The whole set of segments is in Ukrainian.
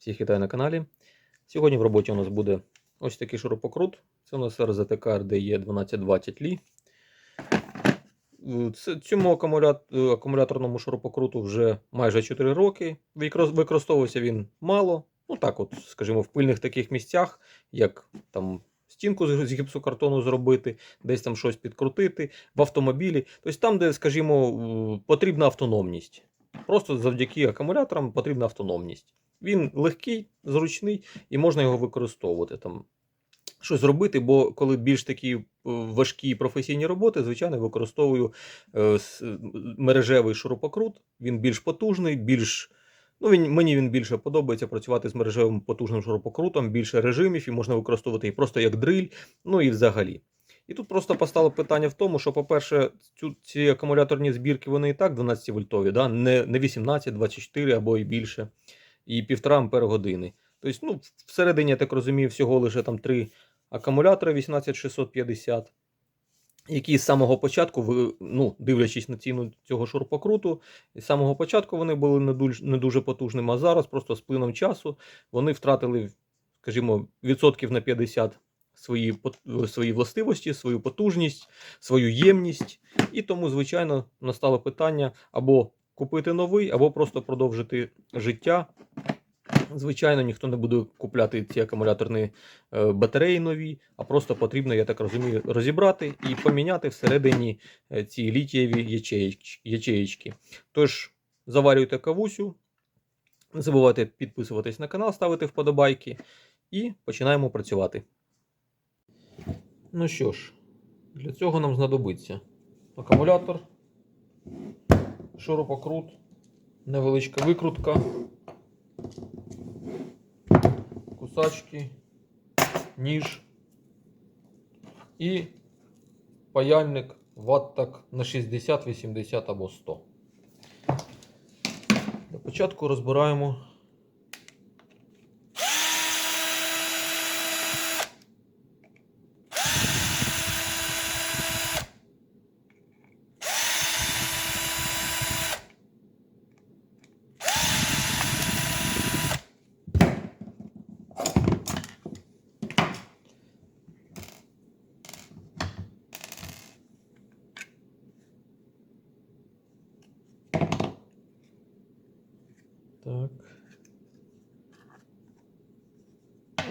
Всіх вітаю на каналі. Сьогодні в роботі у нас буде ось такий шурупокрут. Це у нас RZTK RDE 1220 Li. Цьому акумуляторному шурупокруту вже майже 4 роки. Використ- Використовувався він мало. Ну так, от, скажімо, в пильних таких місцях, як там стінку з гіпсокартону зробити, десь там щось підкрутити, в автомобілі. Тобто там, де, скажімо, потрібна автономність. Просто завдяки акумуляторам потрібна автономність. Він легкий, зручний і можна його використовувати там. Щось зробити, бо коли більш такі е, важкі професійні роботи, звичайно, використовую е, м- мережевий шурупокрут. Він більш потужний, більш. Ну, він, мені він більше подобається працювати з мережевим потужним шурупокрутом, більше режимів, і можна використовувати і просто як дриль, ну і взагалі. І тут просто постало питання в тому, що, по-перше, ці акумуляторні збірки вони і так 12 вольтові, да? не 18, 24 або і більше, і 1,5 ампер години. Тобто, ну, всередині, я так розумію, всього лише там три акумулятори 18650, які з самого початку, ну, дивлячись на ціну цього шурупокруту, з самого початку вони були не дуже, не дуже потужними, а зараз просто з плином часу вони втратили, скажімо, відсотків на 50 свої, свої властивості, свою потужність, свою ємність. І тому, звичайно, настало питання або купити новий, або просто продовжити життя. Звичайно, ніхто не буде купляти ці акумуляторні е, батареї нові, а просто потрібно, я так розумію, розібрати і поміняти всередині е, ці літієві ячеїчки. Тож, заварюйте кавусю, не забувайте підписуватись на канал, ставити вподобайки і починаємо працювати. Ну що ж, для цього нам знадобиться акумулятор, шурупокрут, невеличка викрутка, кусачки, ніж і паяльник ваттак на 60, 80 або 100. Для початку розбираємо Так.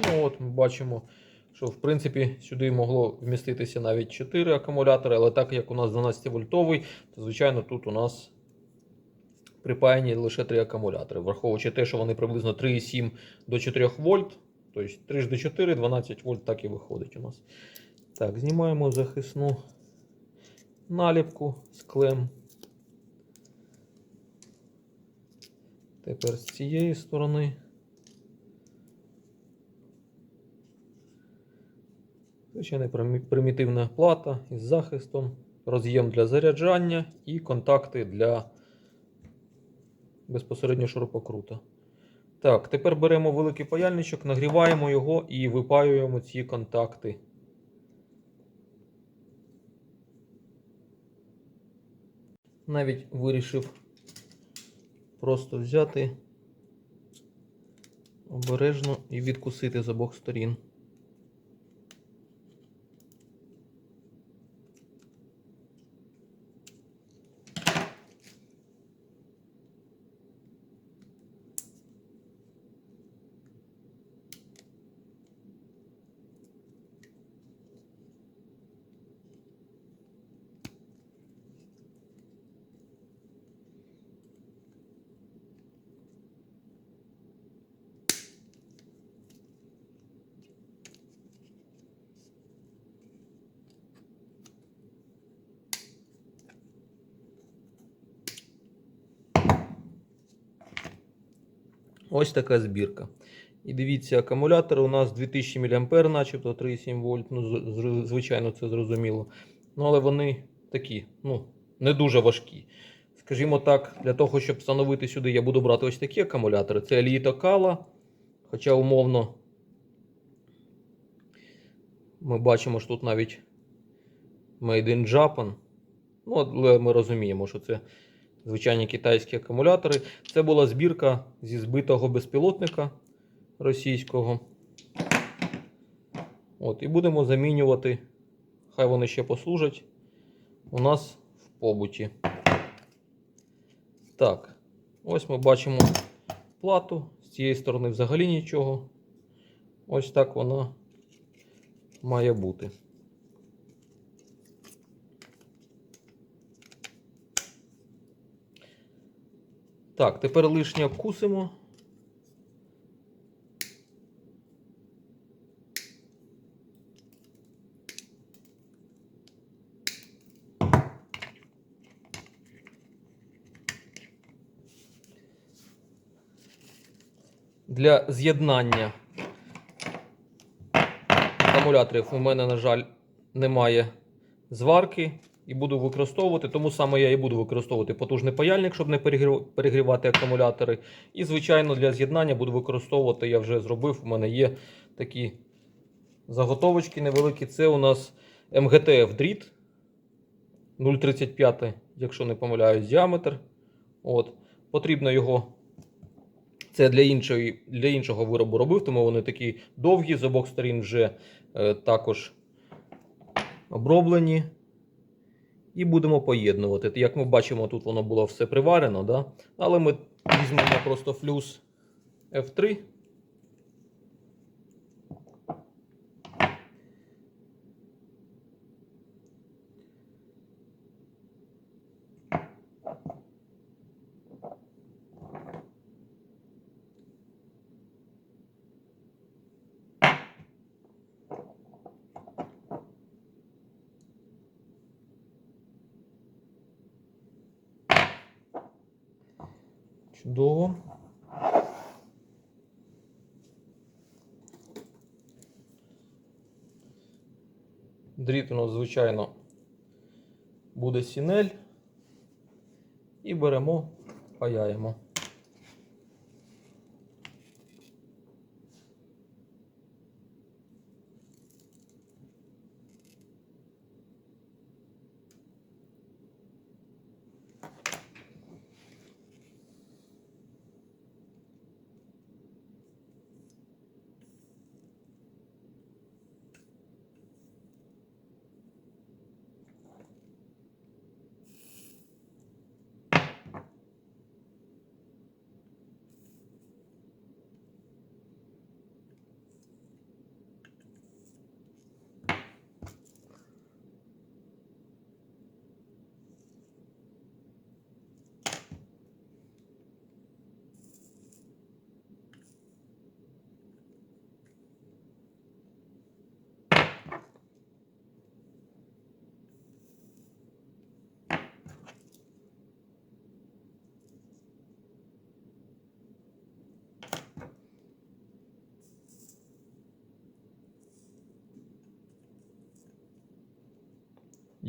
Ну, от ми бачимо, що в принципі сюди могло вміститися навіть 4 акумулятори, але так як у нас 12 вольтовий, то звичайно тут у нас припаяні лише 3 акумулятори. Враховуючи те, що вони приблизно 3,7 до 4 вольт, тобто 3 до 4, 12 вольт так і виходить у нас. Так, знімаємо захисну наліпку з клем. Тепер з цієї сторони. Звичайно, примітивна плата із захистом, роз'єм для заряджання і контакти для безпосередньо шурупокрута. Так, тепер беремо великий паяльничок, нагріваємо його і випаюємо ці контакти. Навіть вирішив просто взяти обережно і відкусити з обох сторін. Ось така збірка. І дивіться, акумулятор у нас 2000 мА, начебто 3,7 вольт. Ну, звичайно, це зрозуміло. Ну, але вони такі, ну, не дуже важкі. Скажімо так, для того, щоб встановити сюди, я буду брати ось такі акумулятори. Це Alito Kala. Хоча умовно ми бачимо, що тут навіть Made in Japan. Ну, але ми розуміємо, що це звичайні китайські акумулятори. Це була збірка зі збитого безпілотника російського. От, і будемо замінювати, хай вони ще послужать у нас в побуті. Так, ось ми бачимо плату. З цієї сторони взагалі нічого. Ось так вона має бути. Так, тепер лишнє обкусимо. Для з'єднання акумуляторів у мене, на жаль, немає зварки і буду використовувати, тому саме я і буду використовувати потужний паяльник, щоб не перегрівати акумулятори. І, звичайно, для з'єднання буду використовувати, я вже зробив, у мене є такі заготовочки невеликі. Це у нас МГТФ дріт 0,35, якщо не помиляюсь, діаметр. От. Потрібно його. Це для, іншої, для іншого виробу робив, тому вони такі довгі, з обох сторін вже е, також оброблені. І будемо поєднувати. Як ми бачимо, тут воно було все приварено, да? але ми візьмемо просто флюс F3. Чудово. Дріт у нас, звичайно, буде сінель. І беремо, паяємо.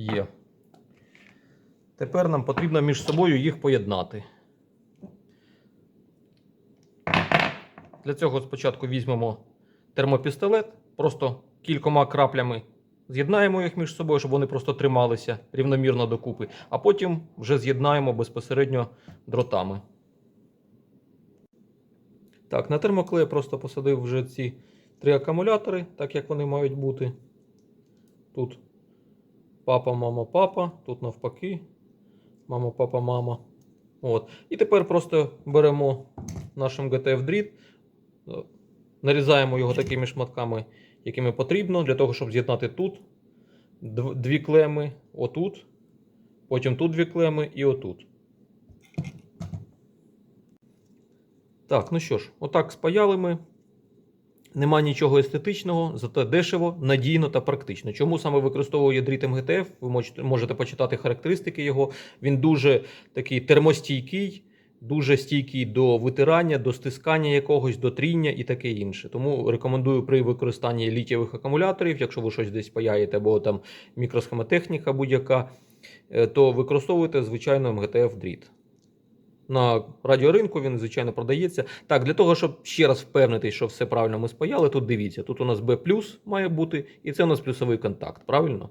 Є. Тепер нам потрібно між собою їх поєднати. Для цього спочатку візьмемо термопістолет, просто кількома краплями з'єднаємо їх між собою, щоб вони просто трималися рівномірно докупи, а потім вже з'єднаємо безпосередньо дротами. Так, на термоклей просто посадив вже ці три акумулятори, так як вони мають бути. Тут папа, мама, папа, тут навпаки. Мама, папа, мама. От. І тепер просто беремо наш МГТФ дріт, е, нарізаємо його такими шматками, якими потрібно, для того, щоб з'єднати тут дві клеми, отут, потім тут дві клеми і отут. Так, ну що ж, отак спаяли ми. Нема нічого естетичного, зате дешево, надійно та практично. Чому саме використовує дріт МГТФ? Ви можете, почитати характеристики його. Він дуже такий термостійкий, дуже стійкий до витирання, до стискання якогось, до тріння і таке інше. Тому рекомендую при використанні літієвих акумуляторів, якщо ви щось десь паяєте, або там мікросхемотехніка будь-яка, е, то використовуйте звичайно МГТФ дріт. На радіоринку він, звичайно, продається. Так, для того, щоб ще раз впевнитись, що все правильно ми спаяли, тут дивіться, тут у нас B плюс має бути, і це у нас плюсовий контакт, правильно?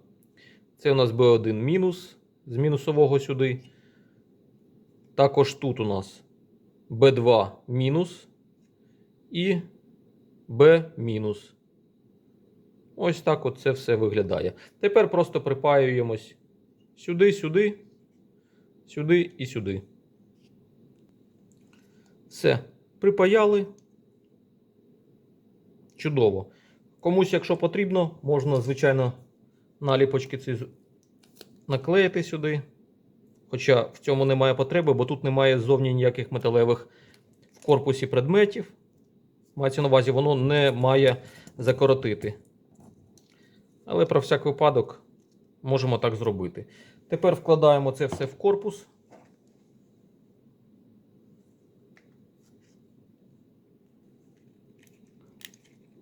Це у нас B1 мінус з мінусового сюди. Також тут у нас B2 мінус і Б мінус. Ось так от це все виглядає. Тепер просто припаюємось сюди, сюди, сюди і сюди. Все. Припаяли. Чудово. Комусь, якщо потрібно, можна, звичайно, наліпочки ці наклеїти сюди. Хоча в цьому немає потреби, бо тут немає ззовні ніяких металевих в корпусі предметів. Мається на увазі, воно не має закоротити. Але про всяк випадок можемо так зробити. Тепер вкладаємо це все в корпус.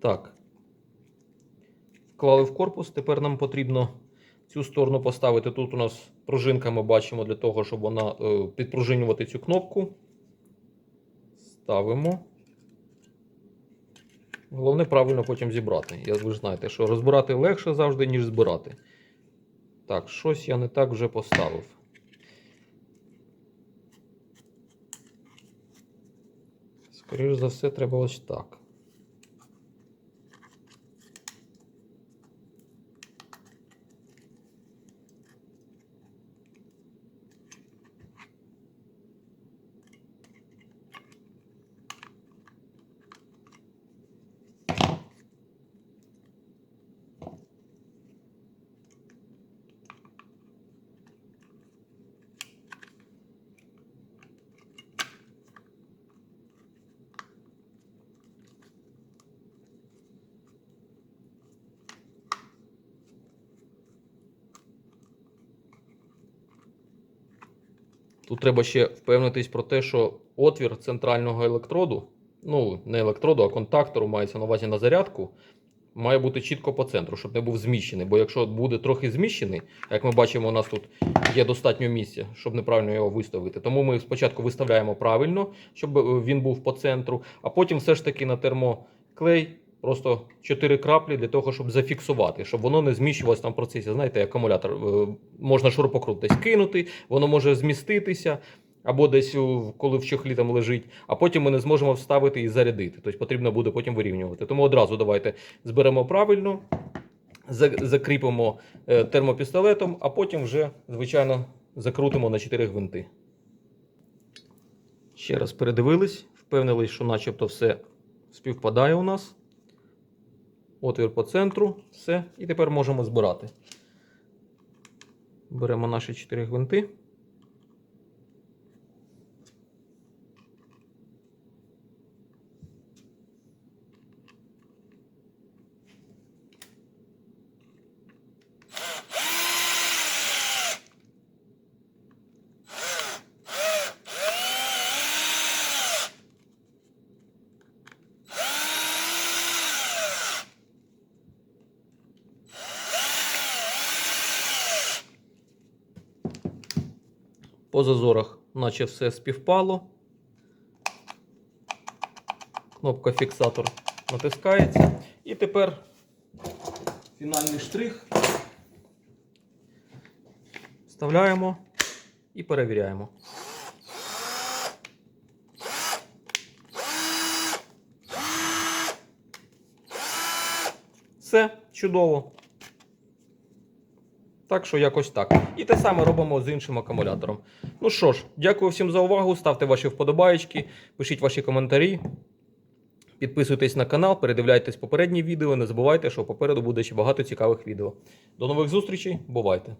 Так. Вклали в корпус. Тепер нам потрібно цю сторону поставити. Тут у нас пружинка ми бачимо для того, щоб вона е, підпружинювати цю кнопку. Ставимо. Головне правильно потім зібрати. Я, ви ж знаєте, що розбирати легше завжди, ніж збирати. Так, щось я не так вже поставив. Скоріше за все, треба ось так. Тут треба ще впевнитись про те, що отвір центрального електроду, ну не електроду, а контактору мається на увазі на зарядку, має бути чітко по центру, щоб не був зміщений. Бо якщо буде трохи зміщений, як ми бачимо, у нас тут є достатньо місця, щоб неправильно його виставити. Тому ми спочатку виставляємо правильно, щоб е, він був по центру, а потім все ж таки на термоклей. Просто 4 краплі для того, щоб зафіксувати, щоб воно не зміщувалося там в процесі. Знаєте, акумулятор е, можна шурупокрут десь кинути, воно може зміститися, або десь, коли в чохлі там лежить, а потім ми не зможемо вставити і зарядити. Тобто потрібно буде потім вирівнювати. Тому одразу давайте зберемо правильно, закріпимо е, термопістолетом, а потім вже, звичайно, закрутимо на 4 гвинти. Ще раз передивились, впевнились, що начебто все співпадає у нас. Отвір по центру, все. І тепер можемо збирати. Беремо наші 4 гвинти. По зазорах, наче все співпало. Кнопка фіксатор натискається. І тепер фінальний штрих. Вставляємо і перевіряємо. Все чудово. Так що якось так. І те саме робимо з іншим акумулятором. Ну що ж, дякую всім за увагу. Ставте ваші вподобаєчки, пишіть ваші коментарі. Підписуйтесь на канал, передивляйтесь попередні відео. Не забувайте, що попереду буде ще багато цікавих відео. До нових зустрічей, бувайте!